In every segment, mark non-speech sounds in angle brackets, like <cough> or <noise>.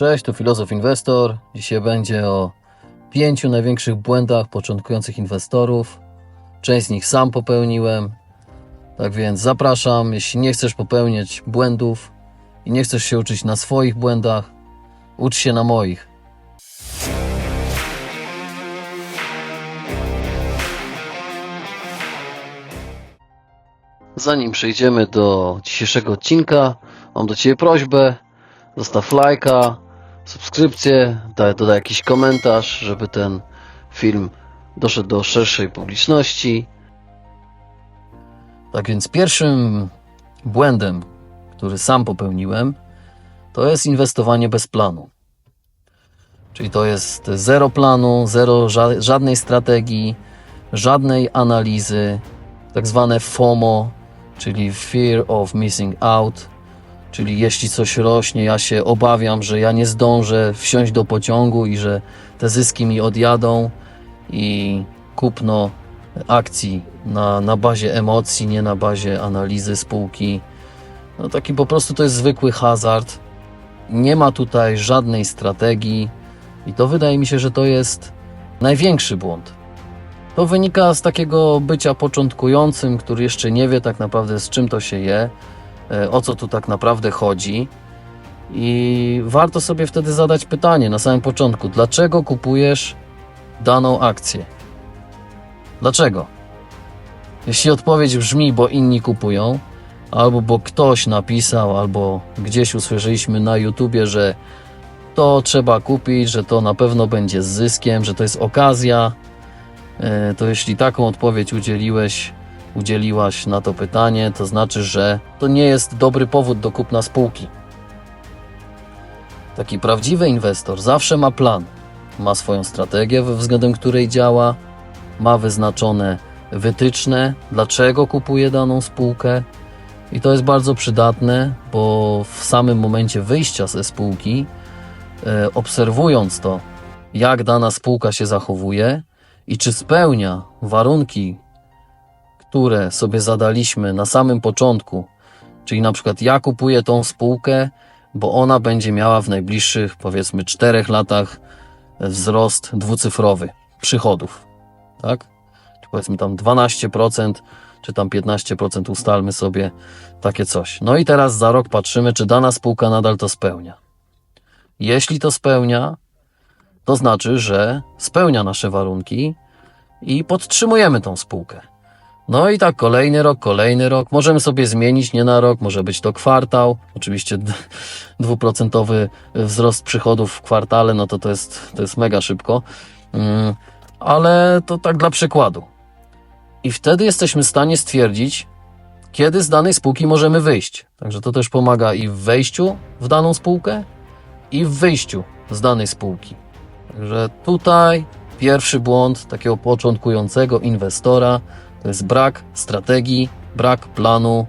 Cześć, tu Filozof Inwestor. Dzisiaj będzie o pięciu największych błędach początkujących inwestorów. Część z nich sam popełniłem. Tak więc zapraszam, jeśli nie chcesz popełniać błędów i nie chcesz się uczyć na swoich błędach, ucz się na moich. Zanim przejdziemy do dzisiejszego odcinka, mam do Ciebie prośbę. Zostaw lajka, subskrypcję, daj, dodaj jakiś komentarz, żeby ten film doszedł do szerszej publiczności. Tak więc pierwszym błędem, który sam popełniłem, to jest inwestowanie bez planu. Czyli to jest zero planu, zero ża- żadnej strategii, żadnej analizy, tak zwane FOMO, czyli Fear of Missing Out, czyli jeśli coś rośnie, ja się obawiam, że ja nie zdążę wsiąść do pociągu i że te zyski mi odjadą i kupno akcji na, na bazie emocji, nie na bazie analizy spółki. No taki po prostu to jest zwykły hazard. Nie ma tutaj żadnej strategii i to wydaje mi się, że to jest największy błąd. To wynika z takiego bycia początkującym, który jeszcze nie wie tak naprawdę z czym to się je, o co tu tak naprawdę chodzi. I warto sobie wtedy zadać pytanie na samym początku: dlaczego kupujesz daną akcję? Dlaczego? Jeśli odpowiedź brzmi, bo inni kupują, albo bo ktoś napisał, albo gdzieś usłyszeliśmy na YouTubie, że to trzeba kupić, że to na pewno będzie z zyskiem, że to jest okazja, e, to jeśli taką odpowiedź udzieliłeś, udzieliłaś na to pytanie, to znaczy, że to nie jest dobry powód do kupna spółki. Taki prawdziwy inwestor zawsze ma plan, ma swoją strategię, względem której działa, ma wyznaczone wytyczne, dlaczego kupuje daną spółkę. I to jest bardzo przydatne, bo w samym momencie wyjścia ze spółki, e, obserwując to, jak dana spółka się zachowuje i czy spełnia warunki, które sobie zadaliśmy na samym początku, czyli na przykład ja kupuję tą spółkę, bo ona będzie miała w najbliższych powiedzmy 4 latach wzrost dwucyfrowy przychodów, tak? Czy powiedzmy tam 12%, czy tam 15% ustalmy sobie takie coś. No i teraz za rok patrzymy, czy dana spółka nadal to spełnia. Jeśli to spełnia, to znaczy, że spełnia nasze warunki i podtrzymujemy tą spółkę. No i tak kolejny rok, kolejny rok. Możemy sobie zmienić nie na rok, może być to kwartał. Oczywiście <laughs> dwuprocentowy wzrost przychodów w kwartale, no to to jest, to jest mega szybko. Mm, ale to tak dla przykładu. I wtedy jesteśmy w stanie stwierdzić, kiedy z danej spółki możemy wyjść. Także to też pomaga i w wejściu w daną spółkę, i w wyjściu z danej spółki. Także tutaj pierwszy błąd takiego początkującego inwestora to jest brak strategii, brak planu,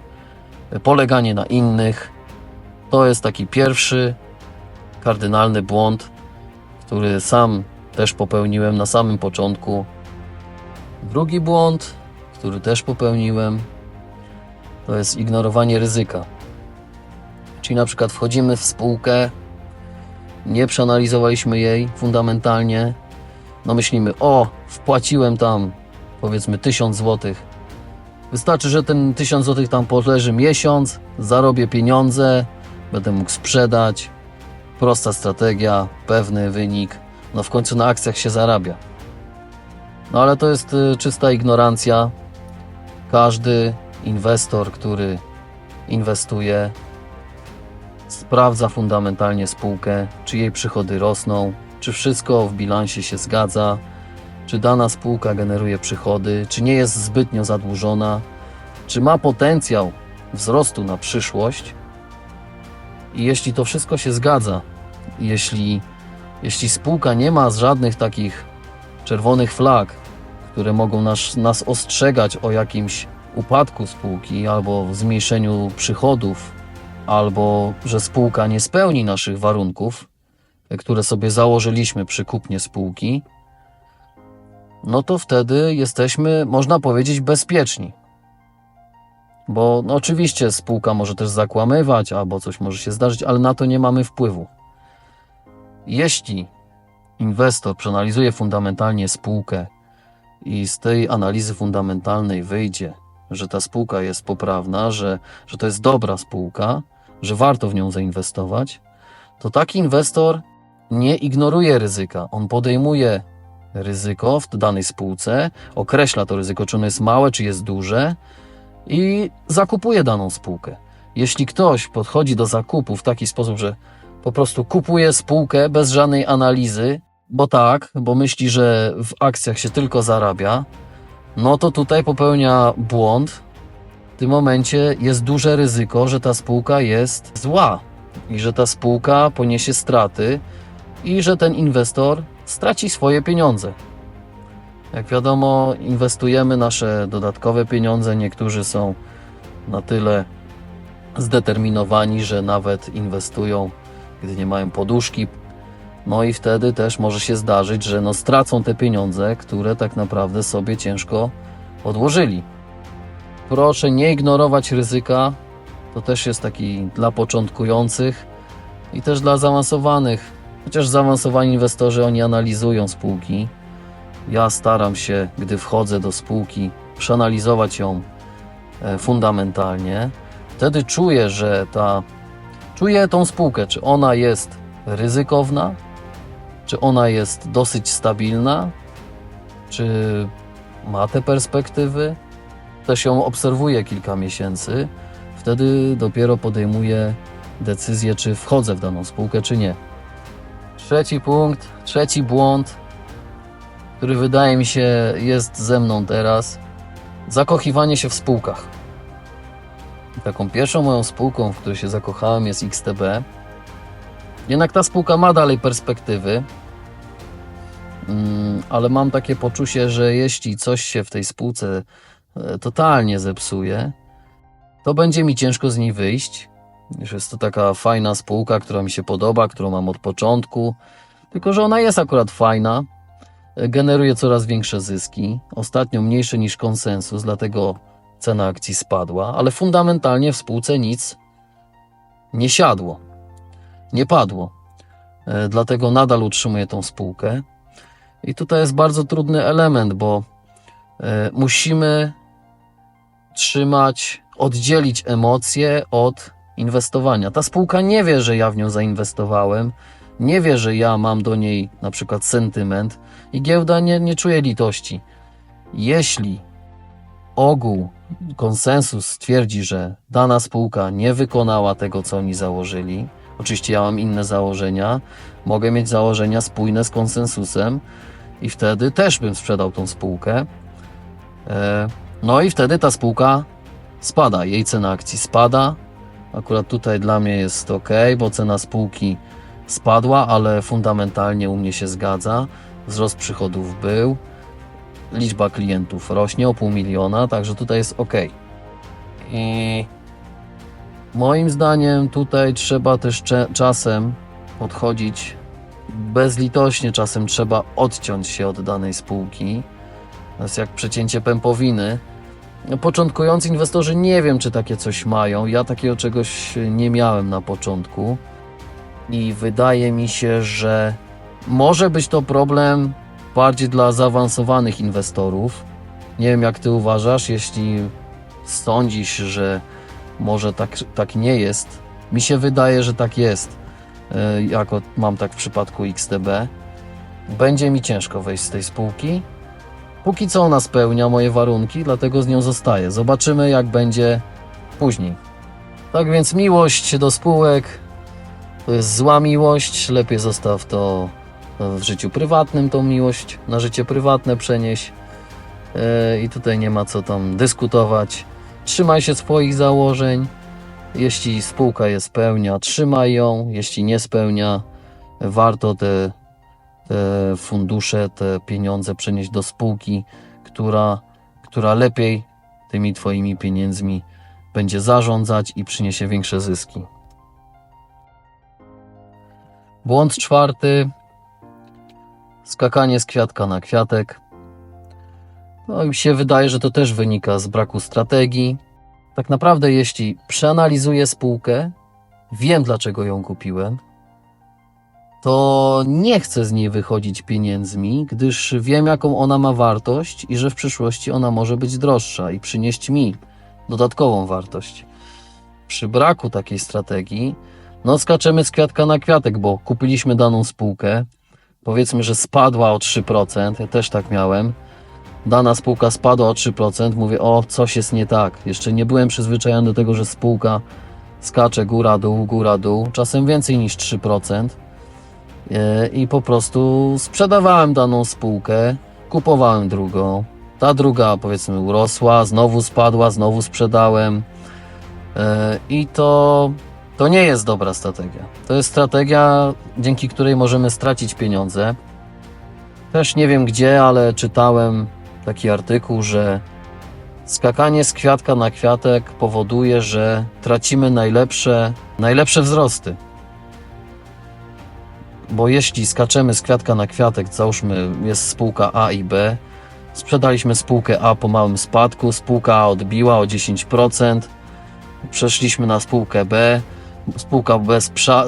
poleganie na innych. To jest taki pierwszy kardynalny błąd, który sam też popełniłem na samym początku. Drugi błąd, który też popełniłem, to jest ignorowanie ryzyka. Czyli na przykład wchodzimy w spółkę, nie przeanalizowaliśmy jej fundamentalnie. No myślimy, o, wpłaciłem tam powiedzmy 1000 zł. Wystarczy, że ten 1000 zł tam poleży miesiąc, zarobię pieniądze, będę mógł sprzedać. Prosta strategia, pewny wynik. No w końcu na akcjach się zarabia. No ale to jest y, czysta ignorancja. Każdy inwestor, który inwestuje, sprawdza fundamentalnie spółkę, czy jej przychody rosną, czy wszystko w bilansie się zgadza, czy dana spółka generuje przychody, czy nie jest zbytnio zadłużona, czy ma potencjał wzrostu na przyszłość. I jeśli to wszystko się zgadza, jeśli, jeśli spółka nie ma żadnych takich czerwonych flag, które mogą nas, nas ostrzegać o jakimś upadku spółki albo zmniejszeniu przychodów, albo że spółka nie spełni naszych warunków, które sobie założyliśmy przy kupnie spółki, no to wtedy jesteśmy, można powiedzieć, bezpieczni. Bo no, oczywiście spółka może też zakłamywać, albo coś może się zdarzyć, ale na to nie mamy wpływu. Jeśli inwestor przeanalizuje fundamentalnie spółkę i z tej analizy fundamentalnej wyjdzie, że ta spółka jest poprawna, że, że to jest dobra spółka, że warto w nią zainwestować, to taki inwestor nie ignoruje ryzyka. On podejmuje ryzyko w danej spółce, określa to ryzyko, czy ono jest małe, czy jest duże i zakupuje daną spółkę. Jeśli ktoś podchodzi do zakupu w taki sposób, że po prostu kupuje spółkę bez żadnej analizy, bo tak, bo myśli, że w akcjach się tylko zarabia, no to tutaj popełnia błąd. W tym momencie jest duże ryzyko, że ta spółka jest zła i że ta spółka poniesie straty i że ten inwestor straci swoje pieniądze. Jak wiadomo, inwestujemy nasze dodatkowe pieniądze. Niektórzy są na tyle zdeterminowani, że nawet inwestują, gdy nie mają poduszki. No i wtedy też może się zdarzyć, że no stracą te pieniądze, które tak naprawdę sobie ciężko odłożyli. Proszę nie ignorować ryzyka. To też jest taki dla początkujących i też dla zaawansowanych. Chociaż zaawansowani inwestorzy oni analizują spółki. Ja staram się, gdy wchodzę do spółki, przeanalizować ją e, fundamentalnie. Wtedy czuję, że ta. Czuję tą spółkę, czy ona jest ryzykowna, czy ona jest dosyć stabilna, czy ma te perspektywy. Też ją obserwuję kilka miesięcy. Wtedy dopiero podejmuję decyzję, czy wchodzę w daną spółkę, czy nie. Trzeci punkt, trzeci błąd, który wydaje mi się jest ze mną teraz. Zakochiwanie się w spółkach. Taką pierwszą moją spółką, w której się zakochałem, jest XTB. Jednak ta spółka ma dalej perspektywy, Mm, ale mam takie poczucie, że jeśli coś się w tej spółce e, totalnie zepsuje, to będzie mi ciężko z niej wyjść. Jest to taka fajna spółka, która mi się podoba, którą mam od początku, tylko że ona jest akurat fajna, e, generuje coraz większe zyski, ostatnio mniejsze niż konsensus, dlatego cena akcji spadła, ale fundamentalnie w spółce nic nie siadło, nie padło. E, Dlatego nadal utrzymuję tą spółkę. I tutaj jest bardzo trudny element, bo e, musimy trzymać, oddzielić emocje od inwestowania. Ta spółka nie wie, że ja w nią zainwestowałem, nie wie, że ja mam do niej na przykład sentyment i giełda nie, nie czuje litości. Jeśli ogół, konsensus stwierdzi, że dana spółka nie wykonała tego, co oni założyli, oczywiście ja mam inne założenia, mogę mieć założenia spójne z konsensusem i wtedy też bym sprzedał tą spółkę. E, No i wtedy ta spółka spada, jej cena akcji spada. Akurat tutaj dla mnie jest ok, bo cena spółki spadła, ale fundamentalnie u mnie się zgadza. Wzrost przychodów był, liczba klientów rośnie o pół miliona, także tutaj jest ok. I moim zdaniem tutaj trzeba też czasem podchodzić bezlitośnie, czasem trzeba odciąć się od danej spółki. To jest jak przecięcie pępowiny. Początkujący inwestorzy nie wiem, czy takie coś mają. Ja takiego czegoś nie miałem na początku. I wydaje mi się, że może być to problem bardziej dla zaawansowanych inwestorów. Nie wiem, jak ty uważasz, jeśli sądzisz, że może tak, tak nie jest. Mi się wydaje, że tak jest. E, Jako mam tak w przypadku XTB. Będzie mi ciężko wejść z tej spółki. Póki co ona spełnia moje warunki, dlatego z nią zostaję. Zobaczymy, jak będzie później. Tak więc miłość do spółek to jest zła miłość. Lepiej zostaw to w życiu prywatnym, tą miłość na życie prywatne przenieś. E, I tutaj nie ma co tam dyskutować. Trzymaj się swoich założeń. Jeśli spółka je spełnia, trzymaj ją. Jeśli nie spełnia, warto te, te fundusze, te pieniądze przenieść do spółki, która, która lepiej tymi Twoimi pieniędzmi będzie zarządzać i przyniesie większe zyski. Błąd czwarty. Skakanie z kwiatka na kwiatek. No i się wydaje, że to też wynika z braku strategii. Tak naprawdę, jeśli przeanalizuję spółkę, wiem dlaczego ją kupiłem, to nie chcę z niej wychodzić pieniędzmi, gdyż wiem, jaką ona ma wartość i że w przyszłości ona może być droższa i przynieść mi dodatkową wartość. Przy braku takiej strategii, no skaczemy z kwiatka na kwiatek, bo kupiliśmy daną spółkę, powiedzmy, że spadła o 3%, ja też tak miałem. Dana spółka spadła o 3%, mówię, o, coś jest nie tak. Jeszcze nie byłem przyzwyczajony do tego, że spółka skacze góra, dół, góra, dół, czasem więcej niż 3%. E, I po prostu sprzedawałem daną spółkę, kupowałem drugą. Ta druga, powiedzmy, urosła, znowu spadła, znowu sprzedałem. E, I to, to nie jest dobra strategia. To jest strategia, dzięki której możemy stracić pieniądze. Też nie wiem gdzie, ale czytałem taki artykuł, że skakanie z kwiatka na kwiatek powoduje, że tracimy najlepsze, najlepsze wzrosty. Bo jeśli skaczemy z kwiatka na kwiatek, załóżmy jest spółka A i B, sprzedaliśmy spółkę A po małym spadku, spółka A odbiła o 10%, przeszliśmy na spółkę B, spółka B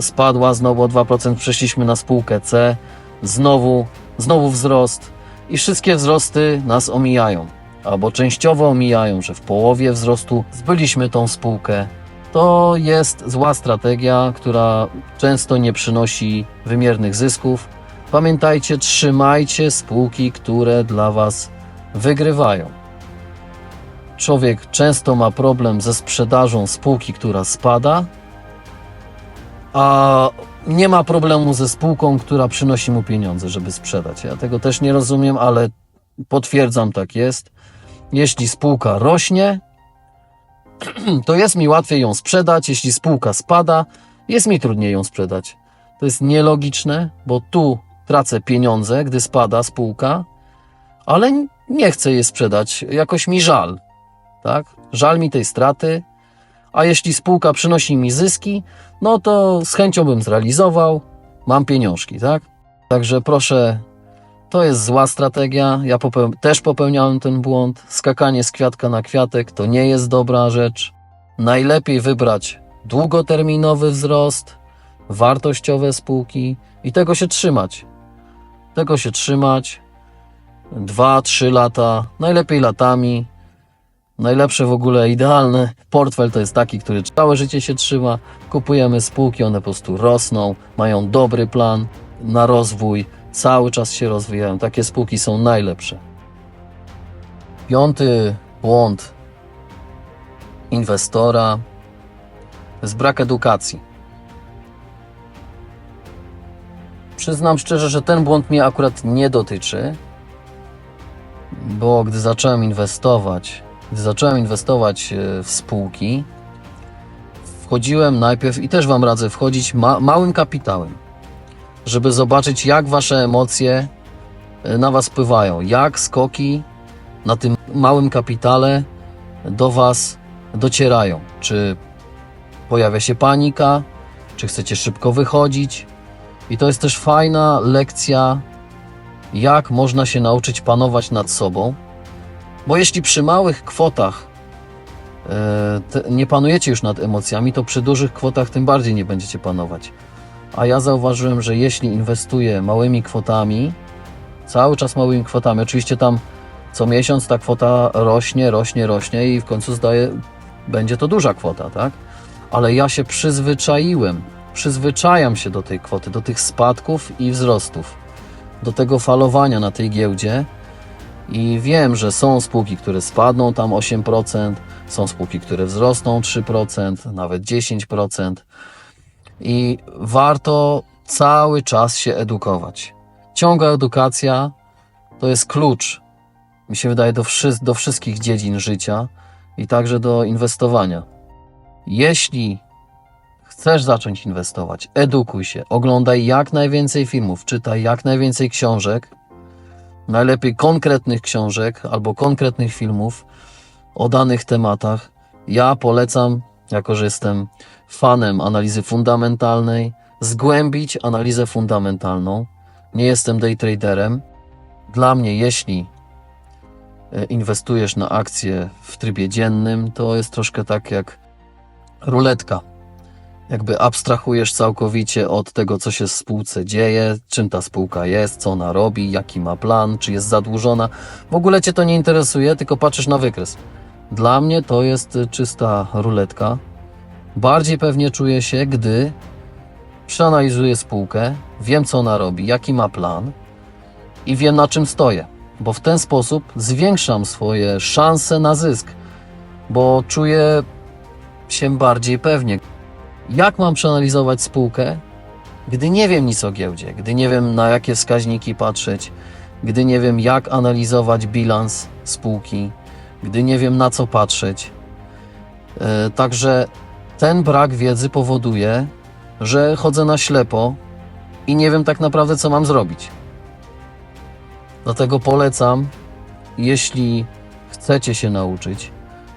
spadła znowu o 2%, przeszliśmy na spółkę C, znowu, znowu wzrost i wszystkie wzrosty nas omijają, albo częściowo omijają, że w połowie wzrostu zbyliśmy tą spółkę. To jest zła strategia, która często nie przynosi wymiernych zysków. Pamiętajcie, trzymajcie spółki, które dla Was wygrywają. Człowiek często ma problem ze sprzedażą spółki, która spada, a nie ma problemu ze spółką, która przynosi mu pieniądze, żeby sprzedać. Ja tego też nie rozumiem, ale potwierdzam, tak jest. Jeśli spółka rośnie, <clears throat> to jest mi łatwiej ją sprzedać. Jeśli spółka spada, jest mi trudniej ją sprzedać. To jest nielogiczne, bo tu tracę pieniądze, gdy spada spółka, ale nie chcę jej sprzedać. Jakoś mi żal. Tak? Żal mi tej straty. A jeśli spółka przynosi mi zyski, no to z chęcią bym zrealizował. Mam pieniążki, tak? Także proszę, to jest zła strategia. Ja popeł- też popełniałem ten błąd. Skakanie z kwiatka na kwiatek to nie jest dobra rzecz. Najlepiej wybrać długoterminowy wzrost, wartościowe spółki i tego się trzymać. Tego się trzymać. Dwa, trzy lata, najlepiej latami. Najlepsze w ogóle, idealny portfel to jest taki, który całe życie się trzyma. Kupujemy spółki, one po prostu rosną, mają dobry plan na rozwój, cały czas się rozwijają. Takie spółki są najlepsze. Piąty błąd inwestora to jest brak edukacji. Przyznam szczerze, że ten błąd mnie akurat nie dotyczy, bo gdy zacząłem inwestować, gdy zacząłem inwestować e, w spółki, wchodziłem najpierw i też Wam radzę wchodzić ma małym kapitałem, żeby zobaczyć, jak Wasze emocje e, na Was wpływają, jak skoki na tym małym kapitale do Was docierają. Czy pojawia się panika, czy chcecie szybko wychodzić. I to jest też fajna lekcja, jak można się nauczyć panować nad sobą. Bo jeśli przy małych kwotach e, nie panujecie już nad emocjami, to przy dużych kwotach tym bardziej nie będziecie panować. A ja zauważyłem, że jeśli inwestuję małymi kwotami, cały czas małymi kwotami, oczywiście tam co miesiąc ta kwota rośnie, rośnie, rośnie i w końcu zdaje, będzie to duża kwota, tak? Ale ja się przyzwyczaiłem, przyzwyczajam się do tej kwoty, do tych spadków i wzrostów, do tego falowania na tej giełdzie i wiem, że są spółki, które spadną tam 8%, są spółki, które wzrosną 3%, nawet 10%. I warto cały czas się edukować. Ciągła edukacja to jest klucz, mi się wydaje, do, wszy do wszystkich dziedzin życia i także do inwestowania. Jeśli chcesz zacząć inwestować, edukuj się, oglądaj jak najwięcej filmów, czytaj jak najwięcej książek, najlepiej konkretnych książek albo konkretnych filmów o danych tematach. Ja polecam, jako że jestem fanem analizy fundamentalnej, zgłębić analizę fundamentalną. Nie jestem day traderem. Dla mnie, jeśli e, inwestujesz na akcje w trybie dziennym, to jest troszkę tak jak ruletka. jakby abstrahujesz całkowicie od tego, co się w spółce dzieje, czym ta spółka jest, co ona robi, jaki ma plan, czy jest zadłużona. W ogóle cię to nie interesuje, tylko patrzysz na wykres. Dla mnie to jest czysta ruletka. Bardziej pewnie czuję się, gdy przeanalizuję spółkę, wiem co ona robi, jaki ma plan i wiem na czym stoję, bo w ten sposób zwiększam swoje szanse na zysk, bo czuję się bardziej pewnie. Jak mam przeanalizować spółkę, gdy nie wiem nic o giełdzie, gdy nie wiem na jakie wskaźniki patrzeć, gdy nie wiem jak analizować bilans spółki, gdy nie wiem na co patrzeć. E, Także ten brak wiedzy powoduje, że chodzę na ślepo i nie wiem tak naprawdę co mam zrobić. Dlatego polecam, jeśli chcecie się nauczyć,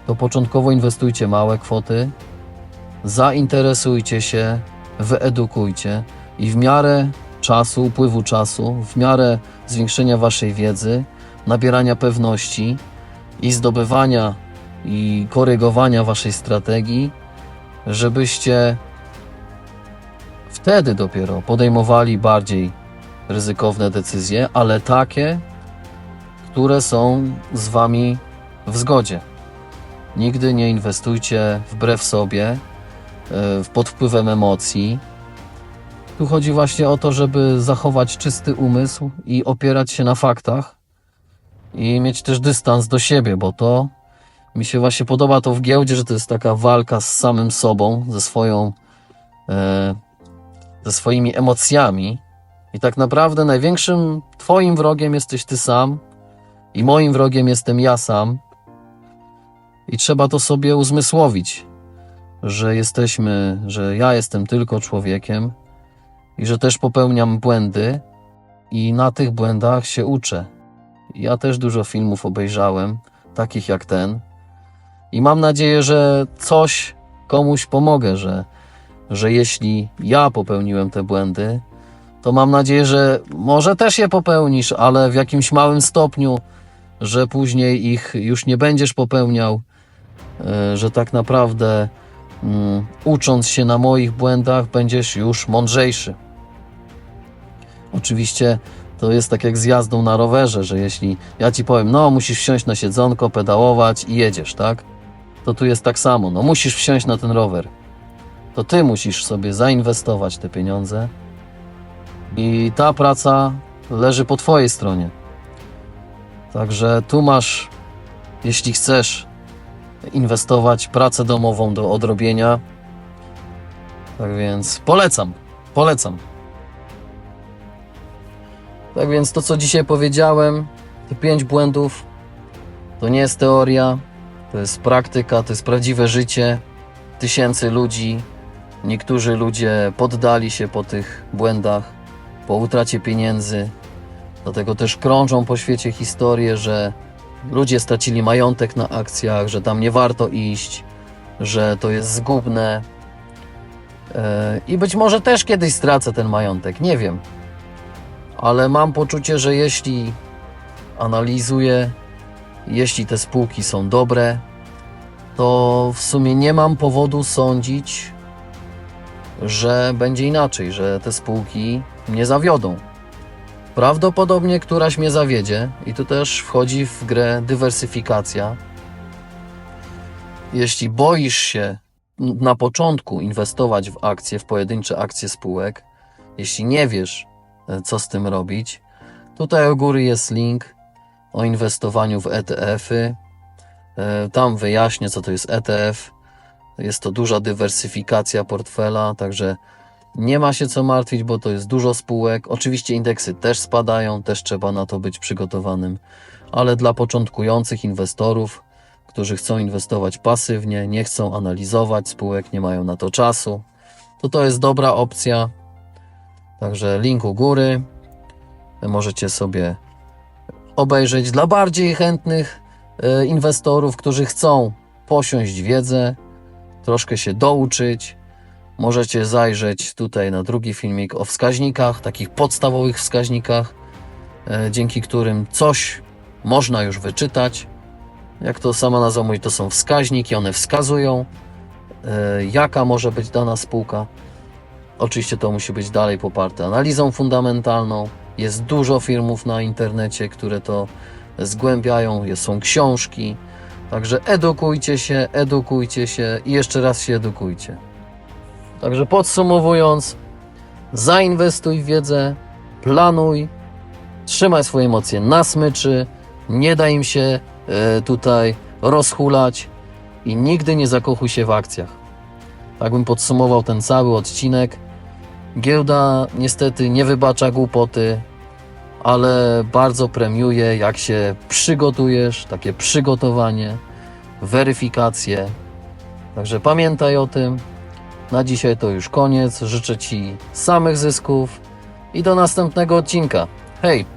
to początkowo inwestujcie małe kwoty, zainteresujcie się, wyedukujcie i w miarę czasu, upływu czasu, w miarę zwiększenia waszej wiedzy, nabierania pewności i zdobywania i korygowania waszej strategii, żebyście wtedy dopiero podejmowali bardziej ryzykowne decyzje, ale takie, które są z wami w zgodzie. Nigdy nie inwestujcie wbrew sobie, e, pod wpływem emocji. Tu chodzi właśnie o to, żeby zachować czysty umysł i opierać się na faktach i mieć też dystans do siebie, bo to mi się właśnie podoba to w giełdzie, że to jest taka walka z samym sobą, ze swoją, e, ze swoimi emocjami. I tak naprawdę największym twoim wrogiem jesteś ty sam i moim wrogiem jestem ja sam. I trzeba to sobie uzmysłowić, że jesteśmy, że ja jestem tylko człowiekiem i że też popełniam błędy i na tych błędach się uczę. Ja też dużo filmów obejrzałem, takich jak ten, i mam nadzieję, że coś komuś pomogę, że, że jeśli ja popełniłem te błędy, to mam nadzieję, że może też je popełnisz, ale w jakimś małym stopniu, że później ich już nie będziesz popełniał, e, że tak naprawdę mm, ucząc się na moich błędach, będziesz już mądrzejszy. Oczywiście to jest tak jak z jazdą na rowerze, że jeśli ja ci powiem, no musisz wsiąść na siedzonko, pedałować i jedziesz, tak? To tu jest tak samo, no musisz wsiąść na ten rower. To ty musisz sobie zainwestować te pieniądze i ta praca leży po twojej stronie. Także tu masz, jeśli chcesz inwestować, pracę domową do odrobienia. Tak więc polecam, polecam. Tak więc to, co dzisiaj powiedziałem, te pięć błędów, to nie jest teoria, to jest praktyka, to jest prawdziwe życie tysięcy ludzi. Niektórzy ludzie poddali się po tych błędach, po utracie pieniędzy. Dlatego też krążą po świecie historie, że ludzie stracili majątek na akcjach, że tam nie warto iść, że to jest zgubne. E, I być może też kiedyś stracę ten majątek, nie wiem. Ale mam poczucie, że jeśli analizuję, jeśli te spółki są dobre, to w sumie nie mam powodu sądzić, że będzie inaczej, że te spółki mnie zawiodą. Prawdopodobnie któraś mnie zawiedzie, i tu też wchodzi w grę dywersyfikacja. Jeśli boisz się na początku inwestować w akcje, w pojedyncze akcje spółek, jeśli nie wiesz, co z tym robić, tutaj u góry jest link o inwestowaniu w ETF-y. E, Tam wyjaśnię, co to jest ETF. Jest to duża dywersyfikacja portfela, także nie ma się co martwić, bo to jest dużo spółek. Oczywiście indeksy też spadają, też trzeba na to być przygotowanym, ale dla początkujących inwestorów, którzy chcą inwestować pasywnie, nie chcą analizować spółek, nie mają na to czasu, to to jest dobra opcja. Także link u góry. Możecie sobie obejrzeć dla bardziej chętnych e, inwestorów, którzy chcą posiąść wiedzę, troszkę się douczyć. Możecie zajrzeć tutaj na drugi filmik o wskaźnikach, takich podstawowych wskaźnikach, e, dzięki którym coś można już wyczytać. Jak to sama nazwa mówi, to są wskaźniki, one wskazują e, jaka może być dana spółka. Oczywiście to musi być dalej poparte analizą fundamentalną. Jest dużo filmów na internecie, które to zgłębiają, są książki. Także edukujcie się, edukujcie się i jeszcze raz się edukujcie. Także podsumowując, zainwestuj w wiedzę, planuj, trzymaj swoje emocje na smyczy, nie daj im się e, tutaj rozhulać i nigdy nie zakochuj się w akcjach. Tak bym podsumował ten cały odcinek. Giełda niestety nie wybacza głupoty, ale bardzo premiuje, jak się przygotujesz, takie przygotowanie, weryfikację. Także pamiętaj o tym. Na dzisiaj to już koniec. Życzę Ci samych zysków i do następnego odcinka. Hej!